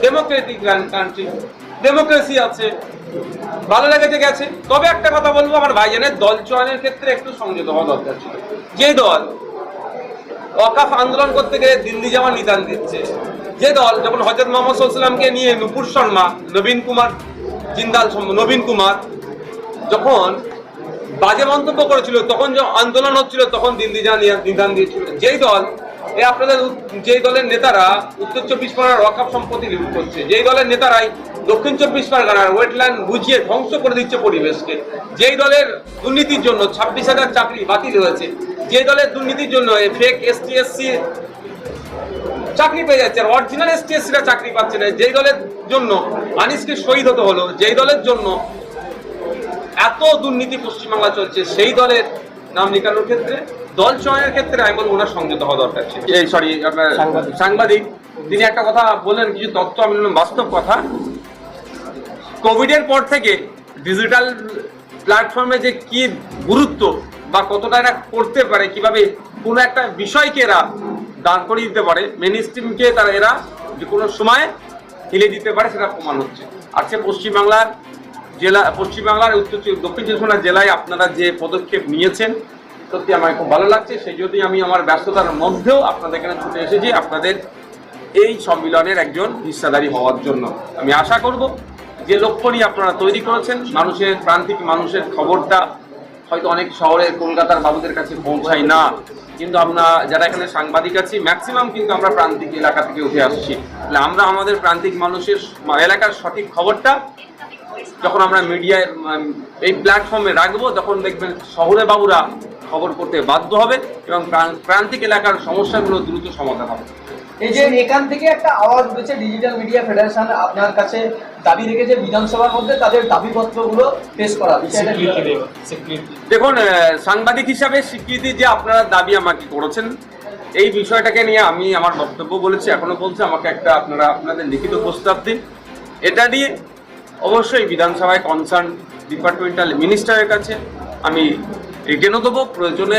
Democratic country democracy আছে। ভালো লেগেছে গেছে। তবে একটা কথা বলব, আমার দল চয়নের ক্ষেত্রে একটু সংযত হওয়া দরকার ছিল। যে দল ওয়াকাফ আন্দোলন করতে গেলে দিল্লি যাওয়া নিদান দিচ্ছে, যে দল যখন হজরত মোহাম্মদ সাল্লামকে নিয়ে নুপুর শর্মা, নবীন কুমার, জিন্দাল নবীন কুমার, যখন বাজে মন্তব্য করেছিল, তখন যখন আন্দোলন হচ্ছিল, তখন দিল্লি যা নিয়ে- নিদান দিয়েছিল। যেই দল এই আপনাদের যেই দলের নেতারা উত্তর চব্বিশ পরগনার ওয়াকাপ সম্পত্তি লুট করছে, যেই দলের নেতারাই দক্ষিণ চব্বিশ পরগনার ওয়েটল্যান্ড বুঝিয়ে ধ্বংস করে দিচ্ছে পরিবেশকে, যেই দলের দুর্নীতির জন্য ছাব্বিশ হাজার চাকরি বাতিল হয়েছে যে দলের দুর্নীতির জন্য ফেক এসটি এসসি চাকরি পেয়ে যাচ্ছে, আর অরিজিনাল এসটি এসসিরা চাকরি পাচ্ছে না, যেই দলের জন্য আনিসকে শহীদ হতে হলো, যেই দলের জন্য এত দুর্নীতি পশ্চিমবাংলা চলছে, সেই দলের নাম লেখানোর ক্ষেত্রে দল চয়নের ক্ষেত্রে আমি বলব ওনার সংযত হওয়া দরকার ছিল। এই সরি আপনার সাংবাদিক। তিনি একটা কথা বললেন কিছু তথ্য আমি বললাম বাস্তব কথা। কোভিডের পর থেকে ডিজিটাল প্ল্যাটফর্মে যে কি গুরুত্ব বা কতটা এরা করতে পারে কীভাবে কোনো একটা বিষয়কে এরা দান করিয়ে দিতে পারে মেন স্ট্রিমকে তারা এরা যে কোনো সময় হিলে দিতে পারে সেটা প্রমাণ হচ্ছে। আজকে পশ্চিমবাংলার জেলা, পশ্চিমবাংলার উত্তর দক্ষিণ চব্বিশ পরগনার জেলায় আপনারা যে পদক্ষেপ নিয়েছেন, সত্যি আমার খুব ভালো লাগছে। সেই জন্যই আমি আমার ব্যস্ততার মধ্যেও আপনাদের এখানে ছুটে এসেছি, আপনাদের এই সম্মিলনের একজন হিস্সাদারি হওয়ার জন্য। আমি আশা করব যে লক্ষ্য নিয়ে আপনারা তৈরি করেছেন, মানুষের প্রান্তিক মানুষের খবরটা হয়তো অনেক শহরে কলকাতার বাবুদের কাছে পৌঁছায় না। কিন্তু আমরা যারা এখানে সাংবাদিক আছি ম্যাক্সিমাম কিন্তু আমরা প্রান্তিক এলাকা থেকে উঠে আসছি। তাহলে আমরা আমাদের প্রান্তিক মানুষের এলাকার সঠিক খবরটা যখন আমরা মিডিয়ায় এই প্ল্যাটফর্মে রাখব তখন দেখবেন শহরে বাবুরা খবর করতে বাধ্য হবে এবং প্রান- প্রান্তিক এলাকার সমস্যাগুলো দ্রুত সমাধান হবে। এই যে এখান থেকে একটা আওয়াজ উঠেছে ডিজিটাল মিডিয়া ফেডারেশন আপনার কাছে দাবি রেখেছে বিধানসভার মধ্যে তাদের দাবিপত্রগুলো পেশ করা? দেখুন সাংবাদিক হিসাবে স্বীকৃতি যে আপনারা দাবি আমাকে করেছেন এই বিষয়টাকে নিয়ে আমি আমার বক্তব্য বলেছি এখনও বলছি আমাকে একটা আপনারা আপনাদের লিখিত প্রস্তাব দিন। এটা দিয়ে অবশ্যই বিধানসভায় কনসার্ন ডিপার্টমেন্টাল মিনিস্টারের কাছে আমি রিটেনও দেবো, প্রয়োজনে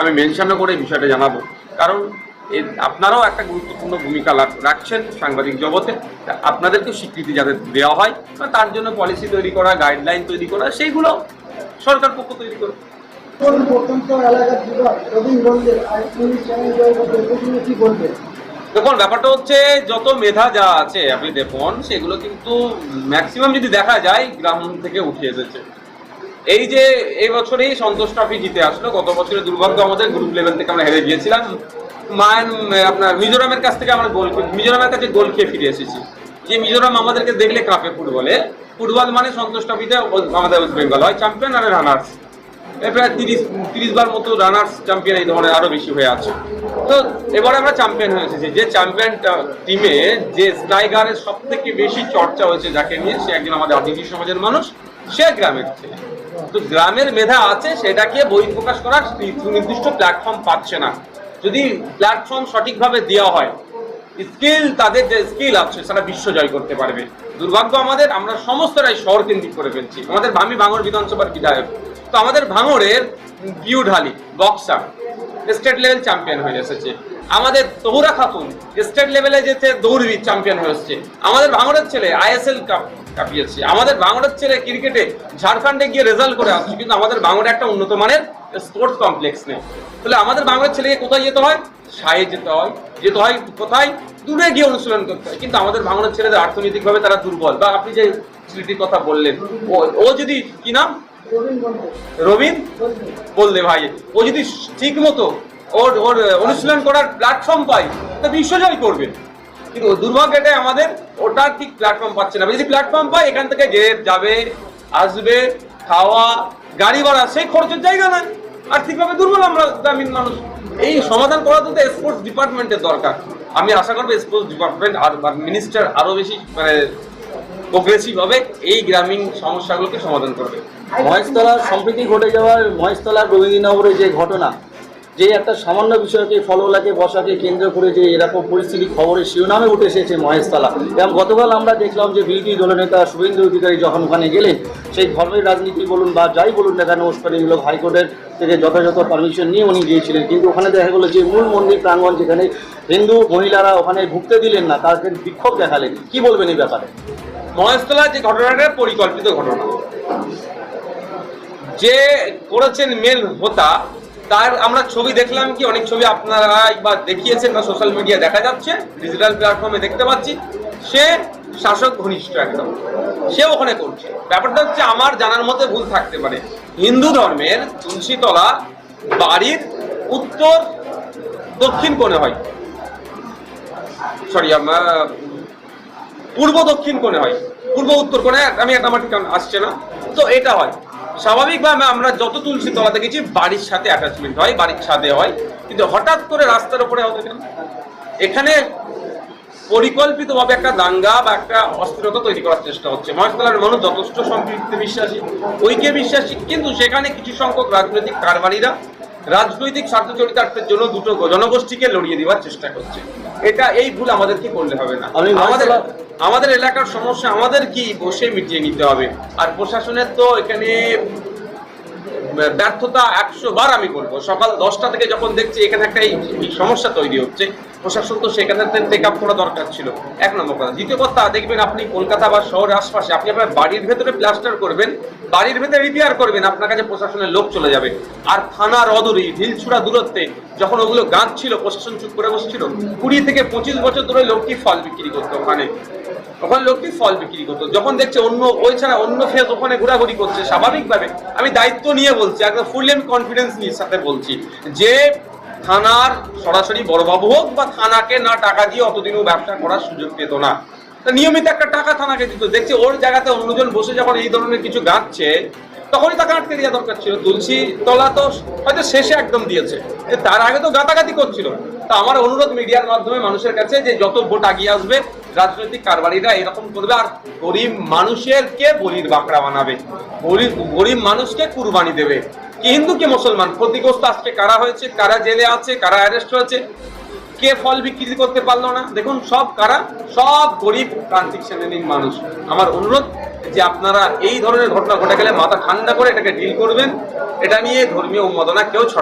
আমি মেনশনও করে বিষয়টা জানাব। কারণ আপনারাও একটা গুরুত্বপূর্ণ ভূমিকা রাখছেন সাংবাদিক জগতে। আপনাদেরকে স্বীকৃতি যাতে দেওয়া হয় বা তার জন্য পলিসি তৈরি করা গাইডলাইন তৈরি করা, সেইগুলো সরকার পক্ষ তৈরি করে প্রত্যন্ত এলাকার যুবক দেখুন, ব্যাপারটা হচ্ছে যত মেধা যা আছে আপনি দেখুন, সেগুলো কিন্তু ম্যাক্সিমাম যদি দেখা যায়, গ্রাম থেকে উঠে এসেছে। এই যে এই বছরেই সন্তোষ ট্রফি জিতে আসলো, গত বছরের দুর্ভাগ্য আমাদের গ্রুপ লেভেল থেকে আমরা হেরে গিয়েছিলাম। মায়ান আপনার মিজোরামের কাছ থেকে আমরা গোল মিজোরামের কাছে গোল খেয়ে ফিরে এসেছি। যে মিজোরাম আমাদেরকে দেখলে কাঁপে ফুটবলে। ফুটবল মানে সন্তোষ ট্রফিতে আমাদের ওয়েস্ট বেঙ্গল হয় চ্যাম্পিয়ন আর রানার্স প্রায় তিরিশ তিরিশ বার মতো রানার্স চ্যাম্পিয়ন এই ধরনের আরও বেশি হয়ে আছে। তো এবারে আমরা চ্যাম্পিয়ন হয়ে এসেছি। যে চ্যাম্পিয়ন টিমে যে স্ট্রাইকারের সব থেকে বেশি চর্চা হয়েছে যাকে নিয়ে, সে একজন আমাদের আদিবাসী সমাজের মানুষ, সে গ্রামের ছেলে। তো গ্রামের মেধা আছে সেটাকে বই প্রকাশ করার সুনির্দিষ্ট প্ল্যাটফর্ম পাচ্ছে না। যদি প্ল্যাটফর্ম সঠিকভাবে দেওয়া হয় স্কিল তাদের যে স্কিল আছে, সেটা বিশ্ব জয় করতে পারবে। দুর্ভাগ্য আমাদের, আমরা সমস্তটাই শহর কেন্দ্রিক করে ফেলছি। আমাদের আমি ভাঙড় বিধানসভার বিধায়ক। তো আমাদের ভাঙড়ের Piu Dhali boxer, state level champion হয়ে এসেছে। আমাদের তহুরা খাতুন, স্টেট লেভেলে যেতে দৌড়বি চ্যাম্পিয়ন হয়ে এসেছে। আমাদের ভাঙড়ের ছেলে আইএসএল কাপ কাঁপিয়েছে। আমাদের ভাঙড়ের ছেলে ক্রিকেটে ঝাড়খণ্ডে গিয়ে রেজাল্ট করে আসছে, কিন্তু আমাদের ভাঙড়ে একটা উন্নত মানের স্পোর্টস কমপ্লেক্স নেই। তাহলে আমাদের বাংলার ছেলেকে কোথায় যেতে হয়? সায়ে যেতে হয়। যেতে হয় কোথায়? দূরে গিয়ে অনুশীলন করতে হয়। কিন্তু আমাদের বাংলার ছেলেদের অর্থনৈতিকভাবে তারা দুর্বল। বা আপনি যে ছেলেটির কথা বললেন ও যদি কি নাম? রবীন বললে ভাই ও যদি ঠিক মতো ওর ওর অনুশীলন করার প্ল্যাটফর্ম পায় তা বিশ্বজয় করবে। কিন্তু দুর্ভাগ্য এটাই আমাদের ওটা ঠিক প্ল্যাটফর্ম পাচ্ছে না। যদি প্ল্যাটফর্ম পায় এখান থেকে যে যাবে আসবে খাওয়া গাড়ি ভাড়া সেই খরচের জায়গা নাই আর্থিকভাবে দুর্বল আমরা গ্রামীণ মানুষ। এই সমাধান করা তো স্পোর্টস ডিপার্টমেন্টের দরকার। আমি আশা করব স্পোর্টস ডিপার্টমেন্ট আর মিনিস্টার আরও বেশি মানে প্রোগ্রেসিভ হবে এই গ্রামীণ সমস্যাগুলোকে সমাধান করবে। মহেশতলা সম্প্রীতি ঘটে যাওয়ার মহেশতলা রবীন্দ্রনগরের যে ঘটনা যে একটা সামান্য বিষয়কে ফলওলাকে বসাকে কেন্দ্র করে যে এরকম পরিস্থিতি খবরের শিরোনামে উঠে এসেছে মহেশতলা। এবং গতকাল আমরা দেখলাম যে বিরোধী দলনেতা শুভেন্দু অধিকারী যখন ওখানে গেলেন সেই ধর্মের রাজনীতি বলুন বা যাই বলুন না কেন উস্কানিমূলক হাইকোর্টের থেকে যথাযথ পারমিশন নিয়ে উনি গিয়েছিলেন। কিন্তু ওখানে দেখা গেলো যে মূল মন্দির প্রাঙ্গণ যেখানে হিন্দু মহিলারা ওখানে ঢুকতে দিলেন না তাদের বিক্ষোভ দেখালেন। কি বলবেন এই ব্যাপারে? মহেশতলা যে ঘটনাটা পরিকল্পিত ঘটনা। যে করেছেন মেল হোতা, তার আমরা ছবি দেখলাম কি, অনেক ছবি আপনারা একবার দেখিয়েছেন বা সোশ্যাল মিডিয়া দেখা যাচ্ছে ডিজিটাল প্ল্যাটফর্মে দেখতে পাচ্ছি, সে শাসক ঘনিষ্ঠ একদম। সে ওখানে করছে। ব্যাপারটা হচ্ছে আমার জানার মতে ভুল থাকতে পারে। হিন্দু ধর্মের তুলসীতলা বাড়ির উত্তর দক্ষিণ কোণে হয়। সরি আমার পূর্ব দক্ষিণ কোণে হয়। পূর্ব উত্তর কোণে, আমি একটা আমার আসছে না। তো এটা হয়। স্বাভাবিকভাবে আমরা যত তুলসী তলা দেখেছি, বাড়ির সাথে অ্যাটাচমেন্ট হয়, বাড়ির ছাদে হয়। কিন্তু হঠাৎ করে রাস্তার উপরে হতে কেন? এখানে পরিকল্পিতভাবে একটা দাঙ্গা বা একটা অস্থিরতা তৈরি করার চেষ্টা হচ্ছে। মহেশতলার মানুষ যথেষ্ট সম্পৃক্তি বিশ্বাসী, ঐক্যে বিশ্বাসী, কিন্তু সেখানে কিছু সংখ্যক রাজনৈতিক কারবারিরা রাজনৈতিক স্বার্থ চরিতার্থের জন্য দুটো জনগোষ্ঠীকে লড়িয়ে দেওয়ার চেষ্টা করছে। এটা এই ভুল আমাদেরকে করলে হবে না। আমাদের আমাদের এলাকার সমস্যা আমাদের কি বসে মিটিয়ে নিতে হবে। আর প্রশাসনের তো এখানে ব্যর্থতা একশো বার আমি বলব। সকাল দশটা থেকে যখন দেখছি এখানে একটা এই এই সমস্যা তৈরি হচ্ছে প্রশাসন তো সেখানে টেক আপ করা দরকার ছিল। এক নম্বর কথা। দ্বিতীয় কথা, দেখবেন আপনি কলকাতা বা শহরের আশপাশে আপনি আপনার বাড়ির ভেতরে প্লাস্টার করবেন, বাড়ির ভেতরে রিপেয়ার করবেন, আপনার কাছে প্রশাসনের লোক চলে যাবে। আর থানার অদূরে ঢিলছুড়া দূরত্বে, যখন ওগুলো গাছ ছিল প্রশাসন চুপ করে বসছিল, কুড়ি থেকে পঁচিশ বছর ধরে লোকটি ফল বিক্রি করতো ওখানে। ওখানে লোকটি ফল বিক্রি করতো। যখন দেখছে অন্য, ওই ছাড়া অন্য ফেজ ওখানে ঘোরাঘুরি করছে, স্বাভাবিকভাবে। আমি দায়িত্ব নিয়ে বলছি, একদম ফুল এন্ড কনফিডেন্স নিয়ে সাথে বলছি যে থানার সরাসরি বড়বাবু হোক বা থানাকে না টাকা দিয়ে অতদিনও ব্যবসা করার সুযোগ পেত না। নিয়মিত একটা টাকা থানাকে দিত। দেখছি ওর জায়গাতে অন্যজন বসে যখন এই ধরনের কিছু গাচ্ছে, তখনই তাকে আটকে দেওয়া দরকার ছিল। তুলসী তলা তো হয়তো শেষে একদম দিয়েছে। তার আগে তো গাতাগাতি করছিল। তা আমার অনুরোধ মিডিয়ার মাধ্যমে মানুষের কাছে যে যত ভোট আগিয়ে আসবে, রাজনৈতিক কারবারিরা এরকম করবে আর গরিব মানুষের কে বলির বাঁকড়া বানাবে? গরিব গরিব মানুষকে কুরবানি দেবে। কি হিন্দু কে মুসলমান? ক্ষতিগ্রস্ত আজকে কারা হয়েছে? কারা জেলে আছে? কারা অ্যারেস্ট হয়েছে? কে ফল বিক্রি করতে পারল না? দেখুন, সব কারা? সব গরিব প্রান্তিক শ্রেণির মানুষ। আমার অনুরোধ যে আপনারা এই ধরনের ঘটনা ঘটে গেলে মাথা ঠান্ডা করে এটাকে ডিল করবেন। এটা নিয়ে ধর্মীয় উন্মাদনা কেউ ছড়া